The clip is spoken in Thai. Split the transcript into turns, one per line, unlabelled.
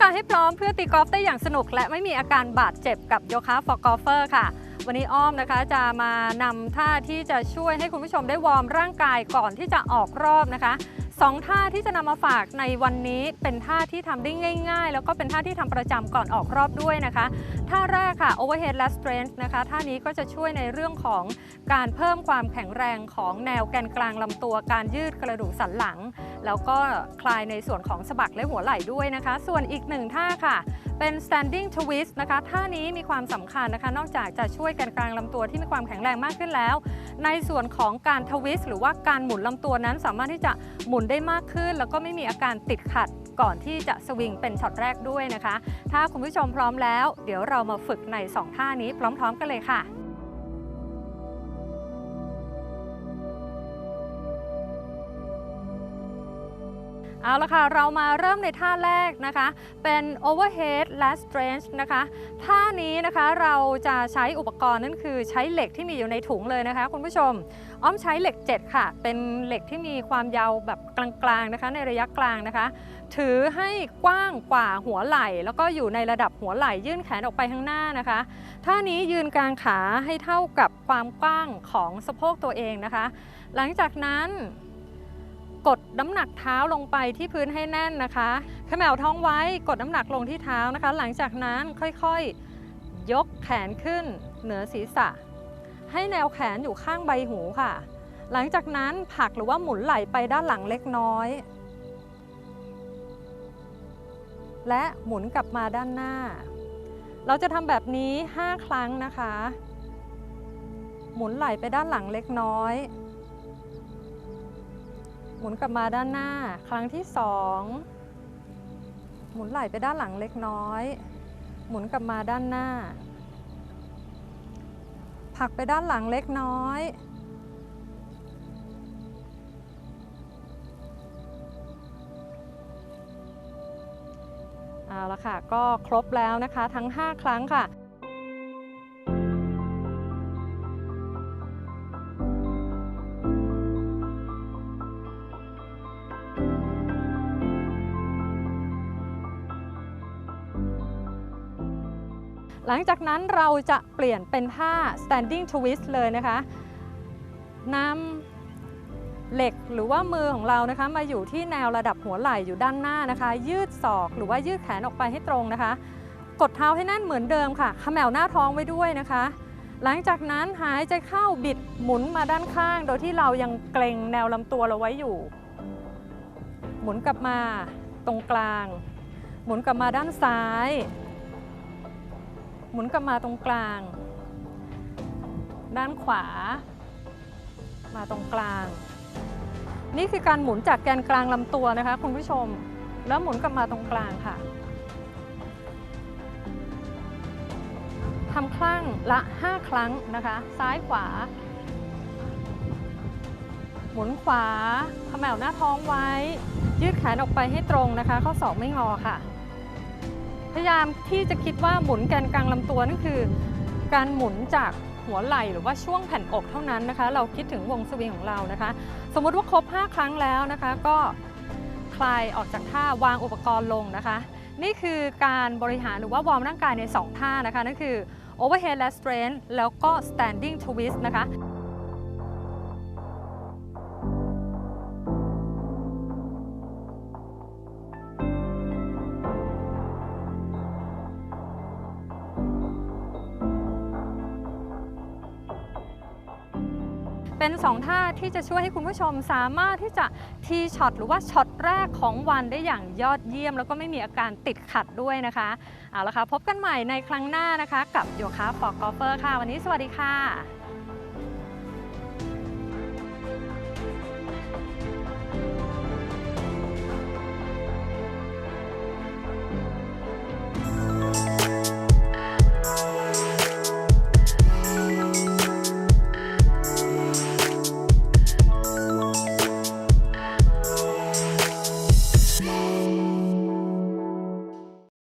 กายให้พร้อมเพื่อตีกอล์ฟได้อย่างสนุก และไม่มีอาการบาดเจ็บกับโยคะ for golfer ค่ะ วันนี้อ้อมนะคะจะมานำท่าที่จะช่วยให้คุณผู้ชมได้วอร์มร่างกายก่อนที่จะออกรอบนะคะ สองท่าที่จะนำมาฝากในวันนี้เป็นท่าที่ทำได้ง่าย ๆ แล้วก็เป็นท่าที่ทำประจำก่อนออกรอบด้วยนะคะ ท่าแรกค่ะ overhead lat strength นะคะ ท่านี้ก็จะช่วยในเรื่องของการเพิ่มความแข็งแรงของแนวแกนกลางลำตัว การยืดกระดูกสันหลัง แล้วก็คลายในส่วนของสะบักและหัวไหล่ด้วยนะคะ ส่วนอีกหนึ่งท่าค่ะ เป็น standing twist นะคะท่านี้มีความสำคัญนะคะ นอกจากจะช่วยกันกลางลำตัวที่มีความแข็งแรงมากขึ้นแล้ว ในส่วนของการทวิสหรือว่าการหมุนลำตัวนั้น สามารถที่จะหมุนได้มากขึ้น แล้วก็ไม่มีอาการติดขัดก่อนที่จะสวิงเป็นช็อตแรกด้วยนะคะ ถ้าคุณผู้ชมพร้อมแล้ว เดี๋ยวเรามาฝึกใน 2 ท่านี้พร้อม ๆ กันเลยค่ะ เอาละค่ะ เรามาเริ่มในท่าแรกนะคะ เป็น overhead lat strength นะคะ ท่านี้นะคะเราจะใช้อุปกรณ์นั่นคือใช้เหล็กที่มีอยู่ในถุงเลยนะคะ คุณผู้ชม อ้อมใช้เหล็ก 7 ค่ะ เป็นเหล็กที่มีความยาวแบบกลางๆนะคะ ในระยะกลางนะคะ ถือให้กว้างกว่าหัวไหล่ แล้วก็อยู่ในระดับหัวไหล่ยื่นแขนออกไปข้างหน้านะคะ ท่านี้ยืนกลางขาให้เท่ากับความกว้างของสะโพกตัวเองนะคะ หลังจากนั้น กดน้ำหนักเท้าลงไปที่พื้นให้แน่นนะคะขมวท้องไว้กดน้ำหนักลงที่เท้านะคะ หลังจากนั้นค่อยๆ ยกแขนขึ้นเหนือศีรษะ ให้แนวแขนอยู่ข้างใบหูค่ะ หลังจากนั้นผลักหรือว่าหมุนไหล่ไปด้านหลังเล็กน้อย และหมุนกลับมาด้านหน้า เราจะทำแบบนี้ 5 ครั้งนะคะ หมุนไหล่ไปด้านหลังเล็กน้อย หมุนกลับมาด้านหน้า ครั้งที่2หมุนไหล่ไปด้านหลังเล็กน้อย หมุนกลับมาด้านหน้าผลักไปด้านหลังเล็กน้อย เอาละค่ะ ก็ครบแล้วนะคะทั้ง 5 ครั้งค่ะ หลังจากนั้นเราจะเปลี่ยนเป็นท่า standing twist เลยนะคะนำเหล็กหรือว่ามือของเรานะคะ มาอยู่ที่แนวระดับหัวไหล่อยู่ด้านหน้านะคะ ยืดศอกหรือว่ายืดแขนออกไปให้ตรงนะคะ กดเท้าให้แน่นเหมือนเดิมค่ะเขมวหน้าท้องไว้ด้วยนะคะ หลังจากนั้นหายใจเข้าบิดหมุนมาด้านข้าง โดยที่เรายังเกรงแนวลำตัวเราไว้อยู่ หมุนกลับมาตรงกลาง หมุนกลับมาด้านซ้าย หมุนกลับมาตรงกลาง ด้านขวา มาตรงกลาง นี่คือการหมุนจากแกนกลางลำตัวนะคะ คุณผู้ชม แล้วหมุนกลับมาตรงกลางค่ะทำครั้งละ 5 ครั้งนะคะ ซ้ายขวา หมุนขวาเขมวหน้าท้องไว้ ยืดแขนออกไปให้ตรงนะคะ ข้อศอกไม่งอค่ะ พยายามที่จะคิดว่าหมุนแกนกลางลำตัวนั่นคือ การหมุนจากหัวไหล่หรือว่าช่วงแผ่นอกเท่านั้นนะคะ เราคิดถึงวงสวิงของเรานะคะ สมมุติว่าครบ 5 ครั้งแล้วนะคะ ก็คลายออกจากท่าวางอุปกรณ์ลงนะคะ นี่คือการบริหารหรือว่าวอร์มร่างกายใน 2 ท่านะคะนั่นคือ overhead lat strength แล้วก็ standing twist นะคะ เป็น 2 ท่าที่จะช่วยให้คุณผู้ชมสามารถที่จะทีช็อตหรือว่าช็อตแรกของวันได้อย่างยอดเยี่ยม แล้วก็ไม่มีอาการติดขัดด้วยนะคะเอาละค่ะพบกันใหม่ในครั้งหน้านะคะ กับโยคะฟอกกอล์ฟเฟอร์ค่ะ วันนี้สวัสดีค่ะ